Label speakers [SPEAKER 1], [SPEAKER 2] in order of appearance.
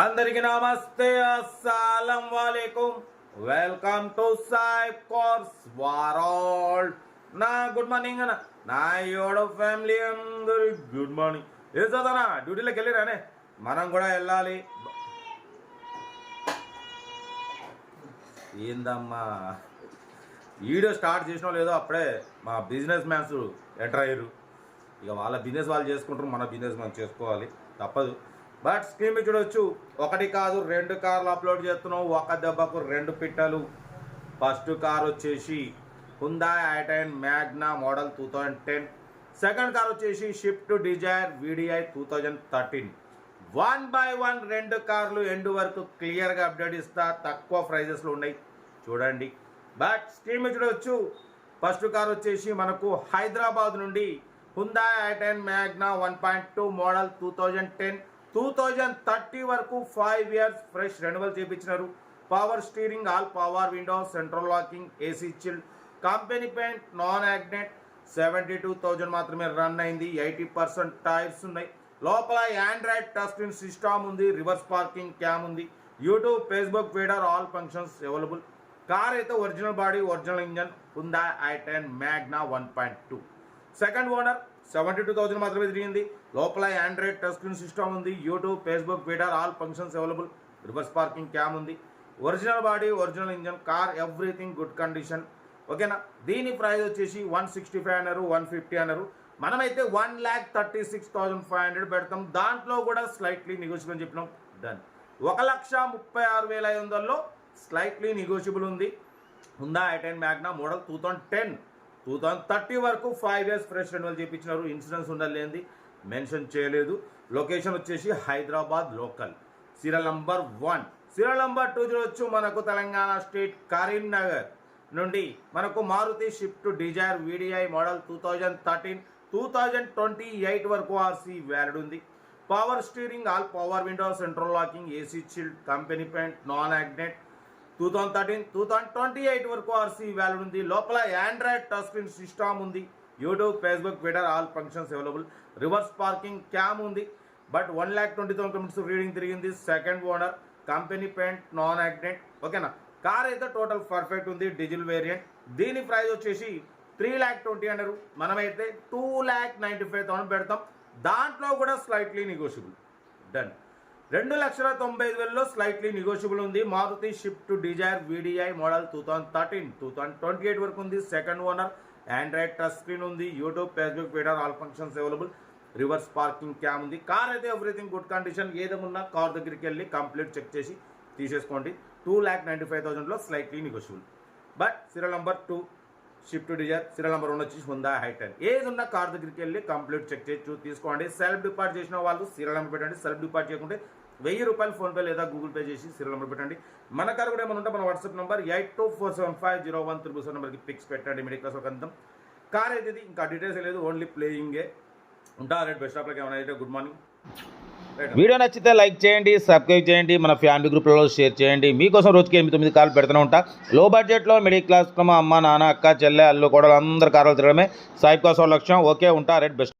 [SPEAKER 1] అందరికి నమస్తే. అస్సలం వాలేకుం. Welcome to Sai cars world నా గుడ్ మార్నింగ్ అన్న. నా యోడ ఫ్యామిలీ అందరి గుడ్ మార్నింగ్. ఏ చదనా డ్యూటీలోకి వెళ్ళిరానే మనం కూడా వెళ్ళాలి. ఏందమ్మా? వీడియో స్టార్ట్ చేసినా లేదో అప్పుడే మా బిజినెస్ మ్యాన్స్ ఎంటర్ అయ్యారు. ఇక వాళ్ళ బిజినెస్ వాళ్ళు చేసుకుంటారు మన బిజినెస్ మనం చేసుకోవాలి. తప్పదు. బట్ స్క్రీన్ మీద చూడొచ్చు. ఒకటి కాదు రెండు కార్లు అప్లోడ్ చేస్తున్నాం. ఒక దెబ్బకు రెండు పిట్టలు. ఫస్ట్ కార్ వచ్చేసి Hyundai i ten Magna model two thousand ten second car వచ్చేసి Swift Dzire VDI two thousand thirteen one by one రెండు కార్లు ఎండ్ వరకు క్లియర్గా అప్డేట్ ఇస్తా. తక్కువ ప్రైజెస్లో ఉన్నాయి. చూడండి. బట్ స్కీమ్ చూడవచ్చు ఫస్ట్ కార్ వచ్చేసి మనకు హైదరాబాద్ నుండి Hyundai i ten Magna one point two model two thousand ten two thousand thirty వరకు five years fresh renewal చేయించినారు power steering all power windows central locking AC chilled company paint non accident seventy two thousand మాత్రమే run అయింది. Eighty percent tyres ఉన్నాయి. లోపల Android touch screen system ఉంది. Reverse parking cam ఉంది. YouTube Facebook Twitter all functions available car అయితే original body original engine Hyundai i ten Magna one point two second owner seventy two thousand మాత్రమే తిరిగింది. లోపల Android touch screen system ఉంది. YouTube Facebook Twitter all functions available reverse parking cam ఉంది. Original body original engine car everything good condition ఓకేనా దీని price వచ్చేసి one sixty five అన్నారు one fifty అన్నారు. మనమైతే one lakh thirty six thousand five hundred పెడతాం. దాంట్లో కూడా స్లైట్లీ నెగోషియబుల్ అని చెప్పినాం. డన్ ఒక లక్ష ముప్పై ఆరు వేల ఐదు వందల్లో స్లైట్లీ నెగోషియబుల్ ఉంది. ఉందా I ten Magna model two thousand ten two thousand thirty వరకు ఫైవ్ ఇయర్స్ ఫ్రెష్ రెన్యువల్ చేయించినారు. ఇన్సూరెన్స్ ఉండలేంది. మెన్షన్ చేయలేదు. లొకేషన్ వచ్చేసి Hyderabad local. Serial number one. Serial number two చూడొచ్చు మనకు తెలంగాణ స్టేట్ కరీంనగర్ నుండి. మనకు Maruti Swift Dzire VDI model two thousand thirteen two thousand twenty eight వరకు ఆర్సీ వ్యాలిడ్ ఉంది. Power steering all power window central locking AC chilled company paint non యాగ్నెట్ two thousand thirteen two thousand twenty eight వరకు RC valid ఉంది. లోపల Android touch screen system ఉంది. YouTube Facebook Twitter all functions available reverse parking cam ఉంది. But one lakh twenty thousand kilometres reading తిరిగింది. Second owner company paint non accident ఓకేనా car అయితే total perfect ఉంది diesel variant దీని price వచ్చేసి three lakh twenty అన్నారు మనమైతే two lakh ninety five thousand పెడతాం. దాంట్లో కూడా స్లైట్లీ నెగోషియబుల్ డన్ రెండు లక్షల తొంభై ఐదు వేలలో స్లైట్లీ నెగోషియబుల్ ఉంది. Maruti Swift Dzire VDI model two thousand thirteen two thousand twenty eight వరకు ఉంది. Second owner Android touch screen ఉంది. YouTube Facebook Twitter all functions available reverse parking cam ఉంది. కార్ అయితే ఎవ్రీథింగ్ గుడ్ కండిషన్ ఏదేమున్నా car దగ్గరికి వెళ్ళి complete check చేసి తీసేసుకోండి. Two lakh ninety five థౌసండ్లో slightly negotiable but serial number two Swift Dzire serial number one వచ్చి Hyundai హైటన్ ఏది ఉన్న కార్ దగ్గరికి వెళ్ళి కంప్లీట్ చెక్ చేసి చూ- తీసుకోండి. సెల్ఫ్ డిపార్ట్ చేసిన వాళ్ళు సీరియల్ నెంబర్ పెట్టండి. సెల్ఫ్ డిపార్ట్ చేయకుంటే వెయ్యి రూపాయలు ఫోన్పే లేదా గూగుల్ పే చేసి సీరియల్ నెంబర్ పెట్టండి. మన కారు కూడా ఏమైనా ఉంటే మన WhatsApp number eight two four seven five zero one triple seven నెంబర్కి పిక్స్ పెట్టండి మిడిల్ క్లాస్ ఒక అంతం కార్ అయితే ఇది? ఇంకా డీటెయిల్స్ లేదు ఓన్లీ ప్లేయింగే ఉంటా రేట్ బెస్ట్ ఆఫ్లకి ఏమైనా అయితే గుడ్ మార్నింగ్
[SPEAKER 2] వీడియో నచ్చితే లైక్ చేయండి సబ్స్క్రైబ్ చేయండి మన ఫ్యామిలీ గ్రూప్లలో షేర్ చేయండి. మీకోసం రోజుకి ఎనిమిది తొమ్మిది కార్లు పెడుతూనే ఉంటా. లో బడ్జెట్లో మిడిల్ క్లాస్ అమ్మ నాన్న అక్క చెల్లె అల్లు కూడా అందరు కార్లు తిరగడమే. సాయి కోసం లక్ష్యం ఓకే ఉంటా రేట్ బెస్ట్